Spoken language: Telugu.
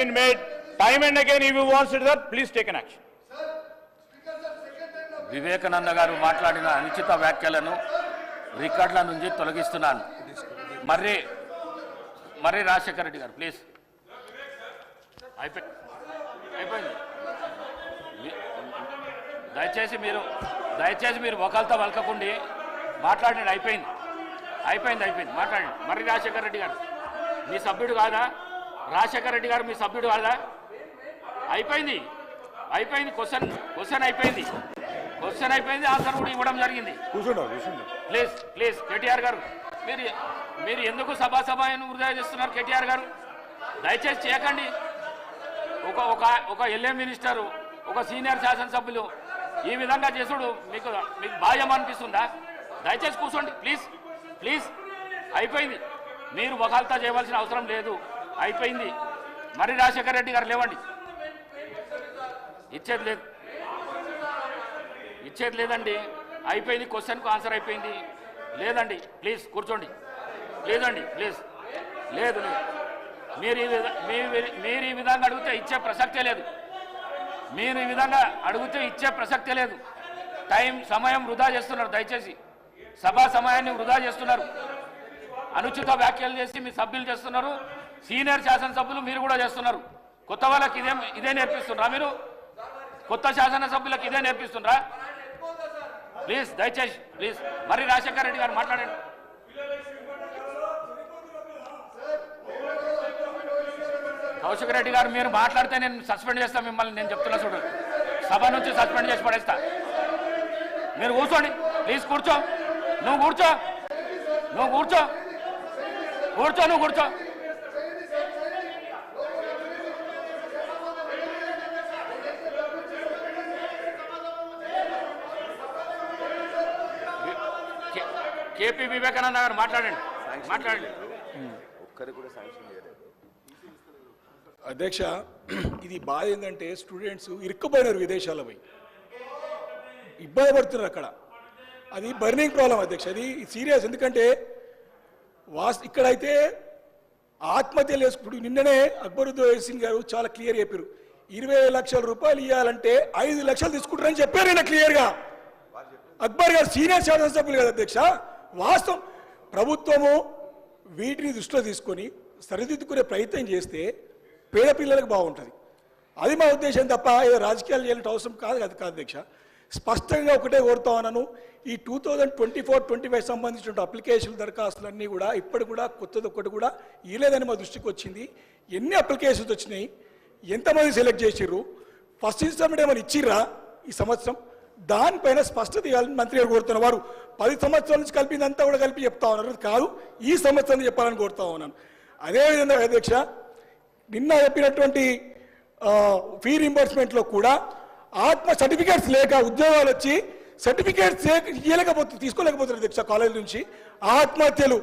been made time and again. If you want to that, please take an action. Vivekananda గారు మాట్లాడిన అనుచిత వ్యాఖ్యలను రికార్డుల నుంచి తొలగిస్తున్నాను. మర్రి మర్రి రాజశేఖర రెడ్డి గారు ప్లీజ్ అయిపోయి అయిపోయింది. దయచేసి మీరు దయచేసి మీరు ఒకళ్ళతో వలకకుండి మాట్లాడండి అయిపోయింది. అయిపోయింది అయిపోయింది. మాట్లాడండి. మర్రి రాజశేఖర రెడ్డి గారు మీ సభ్యుడు కాదా? రాజశేఖర రెడ్డి గారు మీ సభ్యుడు కాదా అయిపోయింది. అయిపోయింది. క్వశ్చన్ క్వశ్చన్ అయిపోయింది. క్వశ్చన్ అయిపోయింది. ఆన్సర్ కూడా ఇవ్వడం జరిగింది. ప్లీజ్ ప్లీజ్ కేటీఆర్ గారు. మీరు మీరు ఎందుకు సభా సభను వృధా చేస్తున్నారు కేటీఆర్ గారు? దయచేసి చేయకండి. ఒక ఒక ఒక ఎల్ఏ మినిస్టరు ఒక సీనియర్ శాసనసభ్యులు ఈ విధంగా చేసుడు మీకు మీకు బాధ్యం అనిపిస్తుందా? దయచేసి కూర్చోండి ప్లీజ్ ప్లీజ్. అయిపోయింది. మీరు ఒకళ్ళతో చేయవలసిన అవసరం లేదు. అయిపోయింది. మరి రాజశేఖర రెడ్డి గారు లేవండి. ఇచ్చేది లేదు. ఇచ్చేది లేదండి. అయిపోయింది క్వశ్చన్కు ఆన్సర్ అయిపోయింది. లేదండి ప్లీజ్ కూర్చోండి. లేదండి ప్లీజ్. లేదు లేదు. మీరు ఈ మీరు ఈ విధంగా అడిగితే ఇచ్చే ప్రసక్తే లేదు. మీరు ఈ విధంగా అడిగితే ఇచ్చే ప్రసక్తే లేదు. టైం సమయం వృధా చేస్తున్నారు దయచేసి. సభా సమయాన్ని వృధా చేస్తున్నారు. అనుచిత వ్యాఖ్యలు చేసి మీ సభ్యులు చేస్తున్నారు. సీనియర్ శాసనసభ్యులు మీరు కూడా చేస్తున్నారు. కొత్త వాళ్ళకి ఇదే ఇదే నేర్పిస్తున్నారా మీరు? కొత్త శాసనసభ్యులకు ఇదే నేర్పిస్తుండ్రా? ప్లీజ్ దయచేసి ప్లీజ్. మరి రాజశేఖర రెడ్డి గారు మాట్లాడండి. కౌశిక్ రెడ్డి గారు మీరు మాట్లాడితే నేను సస్పెండ్ చేస్తాను మిమ్మల్ని నేను చెప్తున్నా చూడు. సభ నుంచి సస్పెండ్ చేసి పడేస్తా. మీరు కూర్చోండి. ప్లీజ్ కూర్చో. నువ్వు కూర్చో. నువ్వు కూర్చో. కూర్చో నువ్వు కూర్చో. కేపీ వివేకానంద గారు మాట్లాడండి. మాట్లాడండి. అధ్యక్ష ఇది బాధ ఏంటంటే స్టూడెంట్స్ ఇరుక్కుపోయినారు విదేశాల్లో పోయి. ఇబ్బంది పడుతున్నారు అక్కడ. అది బర్నింగ్ ప్రాబ్లం అధ్యక్ష. అది సీరియస్ ఎందుకంటే వాస్ ఇక్కడైతే ఆత్మహత్యలు చేసుకుంటూ నిన్ననే అక్బరుద్దీన్ సింగ్ గారు చాలా క్లియర్ చెప్పారు. ఇరవై లక్షల రూపాయలు ఇవ్వాలంటే ఐదు లక్షలు తీసుకుంటారని చెప్పారు ఆయన క్లియర్గా అక్బర్ గారు సీనియర్ శాసనసభ్యులు కదా అధ్యక్ష. వాస్తవం. ప్రభుత్వము వీటిని దృష్టిలో తీసుకొని సరిదిద్దుకునే ప్రయత్నం చేస్తే పేద పిల్లలకు బాగుంటుంది. అది మా ఉద్దేశం తప్ప ఏదో రాజకీయాలు చేయాలంటే అవసరం కాదు కదా కాదు అధ్యక్ష స్పష్టంగా ఒకటే కోరుతా ఉన్నాను ఈ two thousand twenty four twenty five సంబంధించిన అప్లికేషన్ దరఖాస్తులన్నీ కూడా ఇప్పటి కూడా కొత్తది ఒక్కటి కూడా ఇవ్వలేదని మా దృష్టికి వచ్చింది. ఎన్ని అప్లికేషన్స్ వచ్చినాయి? ఎంతమంది సెలెక్ట్ చేసిర్రు? ఫస్ట్ ఇన్స్టాల్మెంట్ ఏమైనా ఇచ్చిర్రా ఈ సంవత్సరం? దానిపైన స్పష్టత ఇవ్వాలని మంత్రి గారు కోరుతున్నారు వారు పది సంవత్సరాల నుంచి కలిపిందంతా కూడా కలిపి చెప్తా ఉన్నారు. కాదు ఈ సంవత్సరం చెప్పాలని కోరుతా ఉన్నాను. అదేవిధంగా అధ్యక్ష నిన్న చెప్పినటువంటి ఫీ రింబర్స్మెంట్లో కూడా ఆత్మ సర్టిఫికేట్స్ లేక ఉద్యోగాలు వచ్చి సర్టిఫికేట్స్ ఇవ్వలేకపోతే తీసుకోలేకపోతున్నారు అధ్యక్ష కాలేజీ నుంచి. ఆత్మహత్యలు